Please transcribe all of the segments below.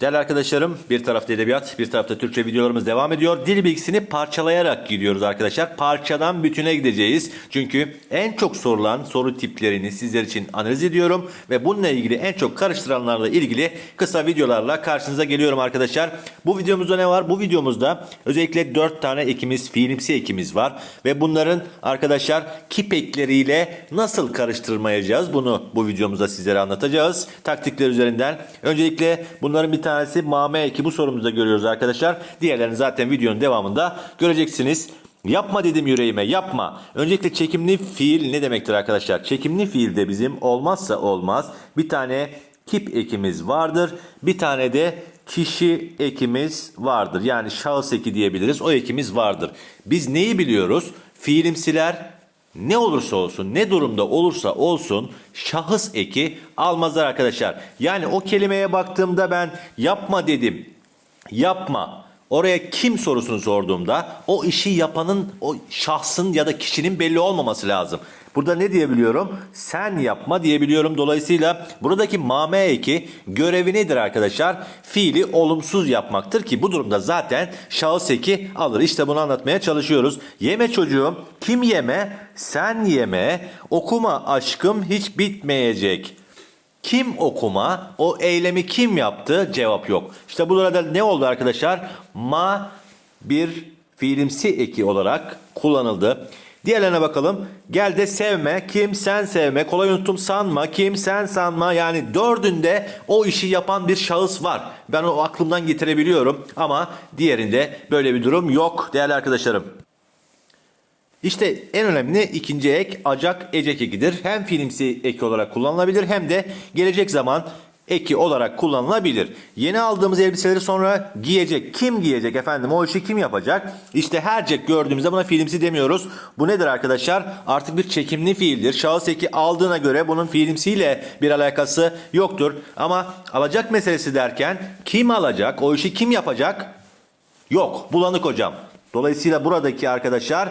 Değerli arkadaşlarım bir tarafta edebiyat bir tarafta Türkçe videolarımız devam ediyor. Dil bilgisini parçalayarak gidiyoruz arkadaşlar. Parçadan bütüne gideceğiz. Çünkü en çok sorulan soru tiplerini sizler için analiz ediyorum. Ve bununla ilgili en çok karıştıranlarla ilgili kısa videolarla karşınıza geliyorum arkadaşlar. Bu videomuzda ne var? Bu videomuzda özellikle 4 tane ekimiz, fiilimsi ekimiz var. Ve bunların arkadaşlar kip ekleriyle nasıl karıştırmayacağız? Bunu bu videomuzda sizlere anlatacağız. Taktikler üzerinden. Öncelikle bunların bir tanesi mame eki bu sorumuzda görüyoruz arkadaşlar. Diğerlerini zaten videonun devamında göreceksiniz. Yapma dedim yüreğime yapma. Öncelikle çekimli fiil ne demektir arkadaşlar? Çekimli fiilde bizim olmazsa olmaz bir tane kip ekimiz vardır. Bir tane de kişi ekimiz vardır. Yani şahıs eki diyebiliriz. O ekimiz vardır. Biz neyi biliyoruz? Fiilimsiler ne olursa olsun, ne durumda olursa olsun şahıs eki almazlar arkadaşlar. Yani o kelimeye baktığımda ben yapma dedim. Yapma. Oraya kim sorusunu sorduğumda o işi yapanın o şahsın ya da kişinin belli olmaması lazım. Burada ne diyebiliyorum? Sen yapma diyebiliyorum. Dolayısıyla buradaki mame eki görevi nedir arkadaşlar? Fiili olumsuz yapmaktır ki bu durumda zaten şahıs eki alır. İşte bunu anlatmaya çalışıyoruz. Yeme çocuğum. Kim yeme? Sen yeme. Okuma aşkım hiç bitmeyecek. Kim okuma? O eylemi kim yaptı? Cevap yok. İşte burada ne oldu arkadaşlar? Ma bir fiilimsi eki olarak kullanıldı. Diğerlerine bakalım. Gel de sevme. Kim sen sevme. Kolay unuttum sanma. Kim sen sanma. Yani dördünde o işi yapan bir şahıs var. Ben o aklımdan getirebiliyorum. Ama diğerinde böyle bir durum yok değerli arkadaşlarım. İşte en önemli ikinci ek acak ecek ekidir. Hem filmsi eki olarak kullanılabilir hem de gelecek zaman eki olarak kullanılabilir. Yeni aldığımız elbiseleri sonra giyecek. Kim giyecek efendim? O işi kim yapacak? İşte hercek gördüğümüzde buna filmsi demiyoruz. Bu nedir arkadaşlar? Artık bir çekimli fiildir. Şahıs eki aldığına göre bunun filmsiyle bir alakası yoktur. Ama alacak meselesi derken kim alacak? O işi kim yapacak? Yok. Bulanık hocam. Dolayısıyla buradaki arkadaşlar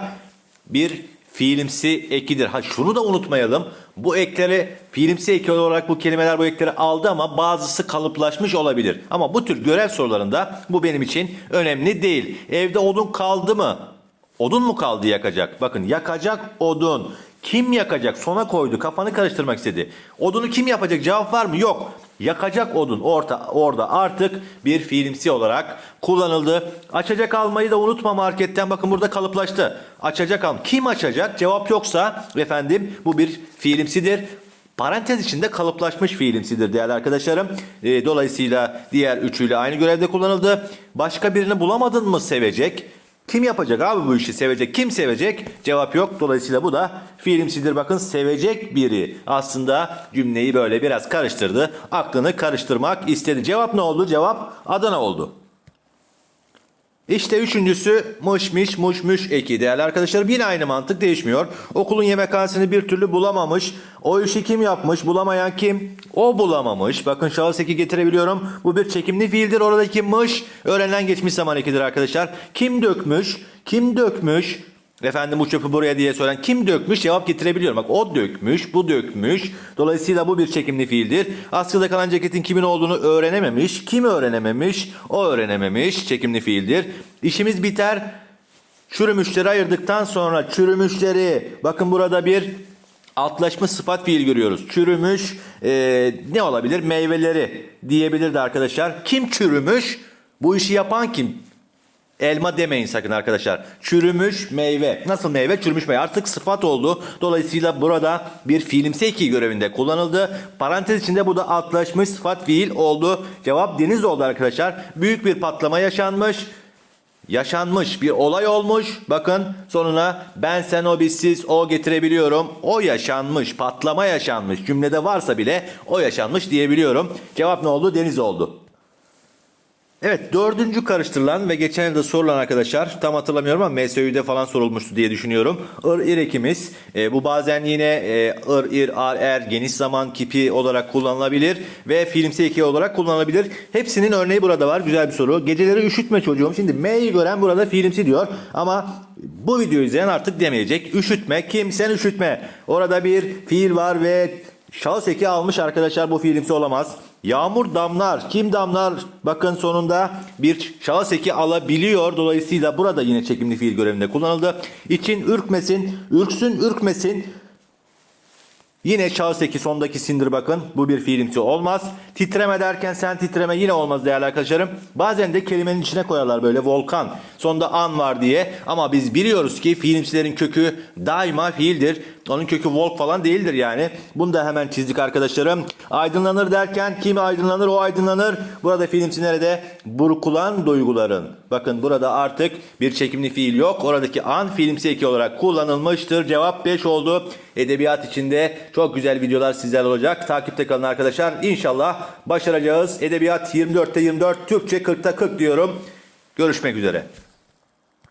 bir fiilimsi ekidir. Ha şunu da unutmayalım. Bu ekleri fiilimsi eki olarak bu kelimeler bu ekleri aldı ama bazısı kalıplaşmış olabilir. Ama bu tür görev sorularında bu benim için önemli değil. Evde odun kaldı mı? Odun mu kaldı yakacak? Bakın yakacak odun. Kim yakacak? Sona koydu. Kafanı karıştırmak istedi. Odunu kim yapacak? Cevap var mı? Yok. Yakacak odun orta, orada artık bir fiilimsi olarak kullanıldı. Açacak almayı da unutma marketten. Bakın burada kalıplaştı. Açacak al. Kim açacak? Cevap yoksa efendim bu bir fiilimsidir. Parantez içinde kalıplaşmış fiilimsidir değerli arkadaşlarım. Ee, dolayısıyla diğer üçüyle aynı görevde kullanıldı. Başka birini bulamadın mı sevecek? Kim yapacak abi bu işi sevecek? Kim sevecek? Cevap yok. Dolayısıyla bu da fiilimsidir. Bakın sevecek biri. Aslında cümleyi böyle biraz karıştırdı. Aklını karıştırmak istedi. Cevap ne oldu? Cevap Adana oldu. İşte üçüncüsü mış miş muş eki değerli arkadaşlar yine aynı mantık değişmiyor. Okulun yemekhanesini bir türlü bulamamış. O işi kim yapmış? Bulamayan kim? O bulamamış. Bakın şahıs eki getirebiliyorum. Bu bir çekimli fiildir. Oradaki mış öğrenilen geçmiş zaman ekidir arkadaşlar. Kim dökmüş? Kim dökmüş? Efendim bu çöpü buraya diye soran kim dökmüş cevap getirebiliyorum. Bak o dökmüş, bu dökmüş. Dolayısıyla bu bir çekimli fiildir. Askıda kalan ceketin kimin olduğunu öğrenememiş. Kim öğrenememiş? O öğrenememiş. Çekimli fiildir. İşimiz biter. Çürümüşleri ayırdıktan sonra çürümüşleri bakın burada bir altlaşmış sıfat fiil görüyoruz. Çürümüş e, ne olabilir? Meyveleri diyebilirdi arkadaşlar. Kim çürümüş? Bu işi yapan kim? Elma demeyin sakın arkadaşlar. Çürümüş meyve. Nasıl meyve? Çürümüş meyve. Artık sıfat oldu. Dolayısıyla burada bir fiilimsi eki görevinde kullanıldı. Parantez içinde bu da altlaşmış sıfat fiil oldu. Cevap deniz oldu arkadaşlar. Büyük bir patlama yaşanmış. Yaşanmış bir olay olmuş. Bakın sonuna ben sen o biz siz o getirebiliyorum. O yaşanmış patlama yaşanmış cümlede varsa bile o yaşanmış diyebiliyorum. Cevap ne oldu? Deniz oldu. Evet dördüncü karıştırılan ve geçen yılda sorulan arkadaşlar tam hatırlamıyorum ama MSÜ'de falan sorulmuştu diye düşünüyorum. Ir ir ekimiz. E, bu bazen yine e, ir ir ar er geniş zaman kipi olarak kullanılabilir ve filmsi eki olarak kullanılabilir. Hepsinin örneği burada var. Güzel bir soru. Geceleri üşütme çocuğum. Şimdi M'yi gören burada filmsi diyor ama bu videoyu izleyen artık demeyecek. Üşütme. Kim? Sen üşütme. Orada bir fiil var ve şahıs eki almış arkadaşlar bu fiilimsi olamaz. Yağmur damlar. Kim damlar? Bakın sonunda bir şahıs eki alabiliyor. Dolayısıyla burada yine çekimli fiil görevinde kullanıldı. İçin ürkmesin, ürksün, ürkmesin. Yine şahıs eki sondaki sindir bakın. Bu bir fiilimsi olmaz. Titreme derken sen titreme yine olmaz değerli arkadaşlarım. Bazen de kelimenin içine koyarlar böyle volkan. Sonda an var diye. Ama biz biliyoruz ki fiilimsilerin kökü daima fiildir. Onun kökü volk falan değildir yani. Bunu da hemen çizdik arkadaşlarım. Aydınlanır derken kimi aydınlanır o aydınlanır. Burada fiilimsi nerede? Burkulan duyguların. Bakın burada artık bir çekimli fiil yok. Oradaki an fiilimsi eki olarak kullanılmıştır. Cevap 5 oldu. Edebiyat içinde çok güzel videolar sizlerle olacak. Takipte kalın arkadaşlar. İnşallah başaracağız. Edebiyat 24'te 24, Türkçe 40'ta 40 diyorum. Görüşmek üzere.